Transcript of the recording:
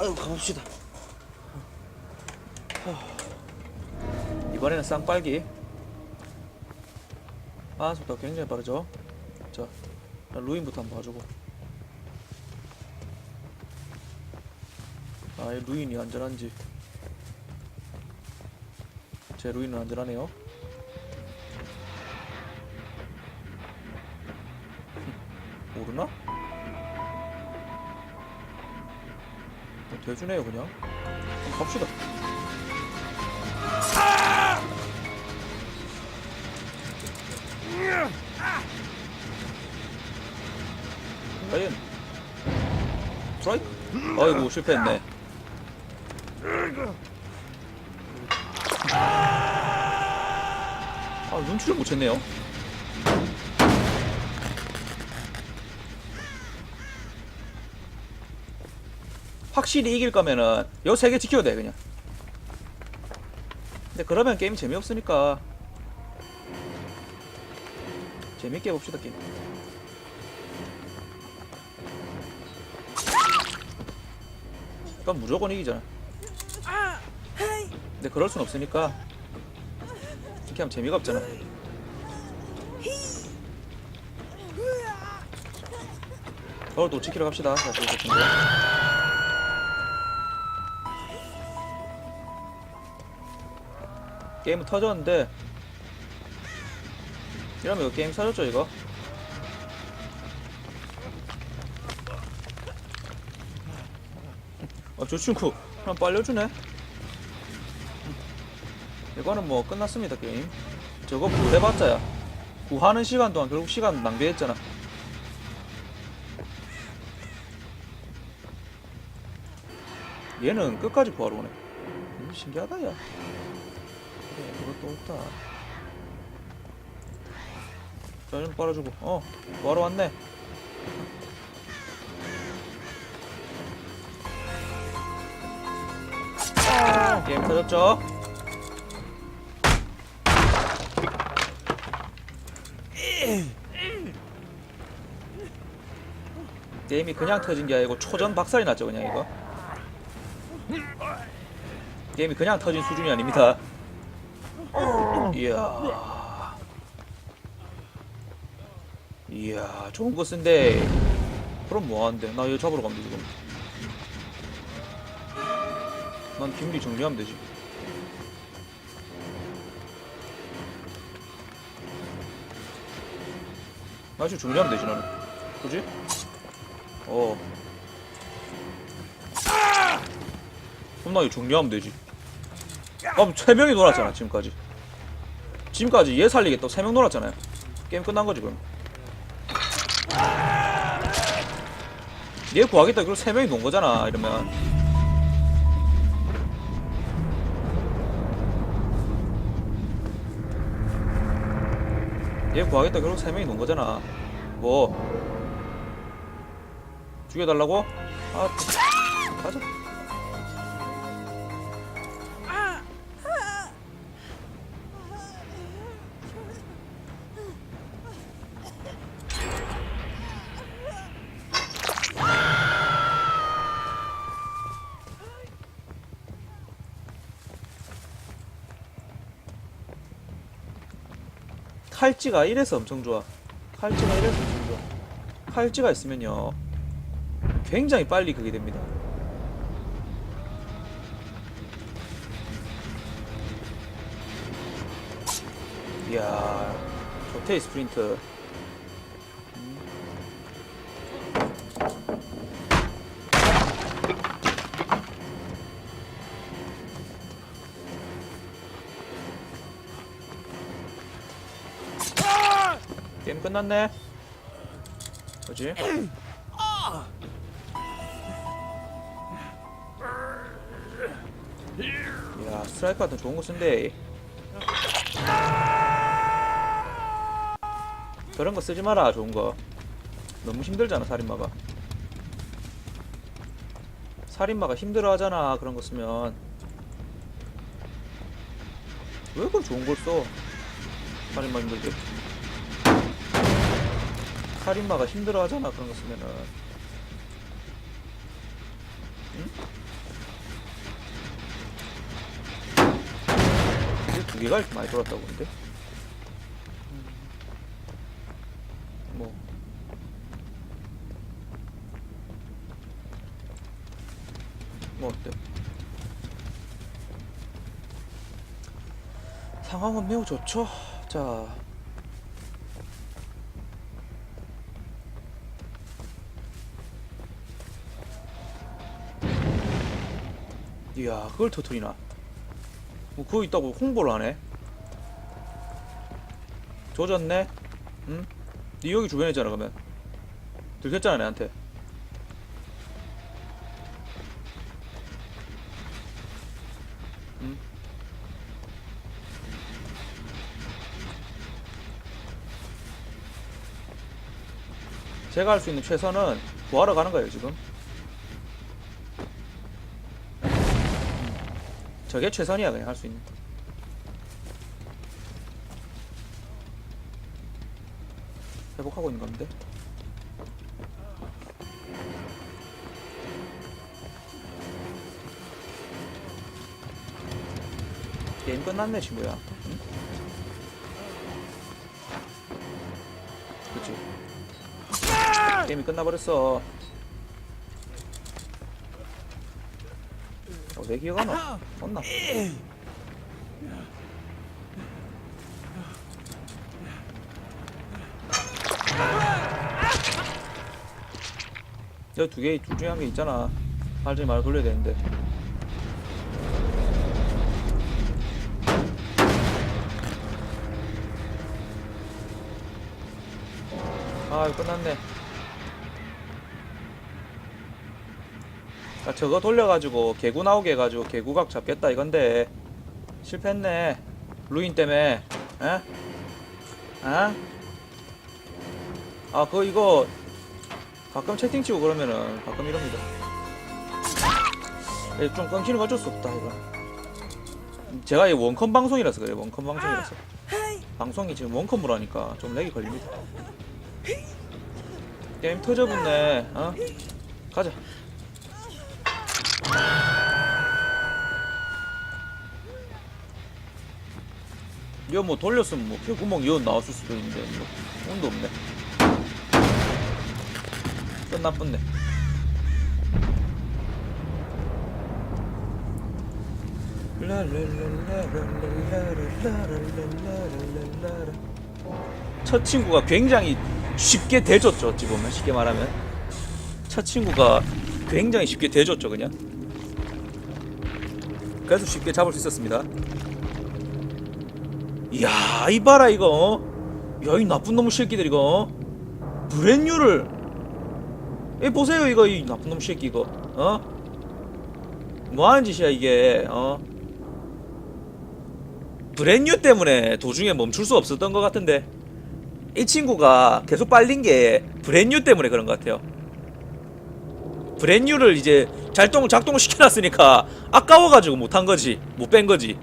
아유 가봅시다. 이번에는 쌍빨기. 아 속도가 굉장히 빠르죠? 자 루인부터 한번 봐주고. 아 이 루인이 안전한지. 제 루인은 안전하네요. 모르나? 대주네요 그냥. 갑시다. 라이언 스트라이크? 아이고 실패했네. 아 눈치를 못 챘네요 확실히 이길 거면은 요 세 개 지켜야 돼 그냥. 근데 그러면 게임 재미없으니까. 재밌게 해봅시다 게임. 그럼 무조건 이기잖아. 근데 그럴 순 없으니까. 이렇게 하면 재미가 없잖아. 또 지키러 갑시다 게임은 터졌는데. 이러면 이거 게임 사줬죠 이거? 어, 저 친구 그냥 빨려주네. 이거는 뭐 끝났습니다 게임. 저거 구해봤자야. 구하는 시간 동안 결국 시간 낭비했잖아. 얘는 끝까지 구하러 오네. 음, 신기하다 야 그래 그것도 없다. 자 좀 빨아주고. 어 구하러 왔네. 게임 터졌죠? 게임이 그냥 터진 게 아니고 초전 박살이 났죠 그냥 이거. 게임이 그냥 터진 수준이 아닙니다 이야. 이야 좋은 거 쓴데. 그럼 뭐하는데? 나 이거 잡으러 가면 돼 지금. 난 김리 정리하면 되지. 나 지금 정리하면 되지 나는. 그지? 어. 그럼 나 이거 정리하면 되지. 그럼 세 명이 놀았잖아 지금까지 지금까지 얘 살리겠다고 세명 놀았잖아요. 게임 끝난 거지 그럼. 얘 구하겠다 그리고 세 명이 논 거잖아 이러면. 얘 구하겠다 결국 세 명이 논 거잖아. 뭐? 죽여달라고? 아 가자 칼찌가 이래서 엄청 좋아. 칼찌가 이래서 엄청 좋아. 칼찌가 있으면요. 굉장히 빨리 그게 됩니다. 이야, 조테이 스프린트. 게임 끝났네. 그지? 야 스트라이크 같은 좋은 거 쓴대. 저런 거 쓰지 마라 좋은 거. 너무 힘들잖아 살인마가. 살인마가 힘들어하잖아 그런 거 쓰면. 왜 그걸 좋은 걸 써? 살인마 힘들게. 살인마가 힘들어 하잖아, 그런 거 쓰면은. 응? 이제 두 개가 이렇게 많이 돌았다고 근데? 뭐. 뭐 어때? 상황은 매우 좋죠. 자, 이야, 그걸 터트리나? 뭐 그거 있다고 홍보를 하네. 조졌네. 응? 니 여기 주변에 있잖아 그러면. 들켰잖아 내한테. 응? 제가 할 수 있는 최선은 구하러 가는 거예요 지금. 저게 최선이야 그냥 할 수 있는. 회복하고 있는 건데. 게임 끝났네 친구야. 응? 그치? 게임이 끝나버렸어. 어, 왜 기억 안 나? 었나? 여기 두 개, 둘 중에 한 개 있잖아. 발전이 말을 돌려야 되는데. 아, 끝났네. 아, 저거 돌려가지고 개구 나오게 해가지고 개구각 잡겠다 이건데 실패했네. 루인 때문에. 에? 아? 아, 그거 이거 가끔 채팅 치고 그러면은 가끔 이럽니다. 예, 좀 끊기는 거 어쩔 수 없다 이거. 제가 이 원컴 방송이라서 그래요. 원컴 방송이라서. 방송이 지금 원컴으로 하니까 좀 렉이 걸립니다. 게임 터져붙네. 어? 가자. 이거 뭐 돌렸으면 뭐 폐구멍 이어 나왔을 수도 있는데 뭐 운도 없네. 끝나뿐네. 첫 친구가 굉장히 쉽게 대줬죠 어찌 보면 쉽게 말하면 첫 친구가 굉장히 쉽게 대줬죠 그냥 그래서 쉽게 잡을 수 있었습니다. 이야 이봐라 이거. 야이 나쁜 놈의 새끼들 이거. 브랜뉴를. 이 보세요 이거 이 나쁜 놈 새끼 이거. 어? 뭐하는 짓이야 이게 어? 브랜뉴 때문에 도중에 멈출 수 없었던 것 같은데 이 친구가 계속 빨린 게 브랜뉴 때문에 그런 것 같아요 브랜뉴를 이제 작동 작동을 시켜놨으니까 아까워가지고 못한 거지 못 뺀 거지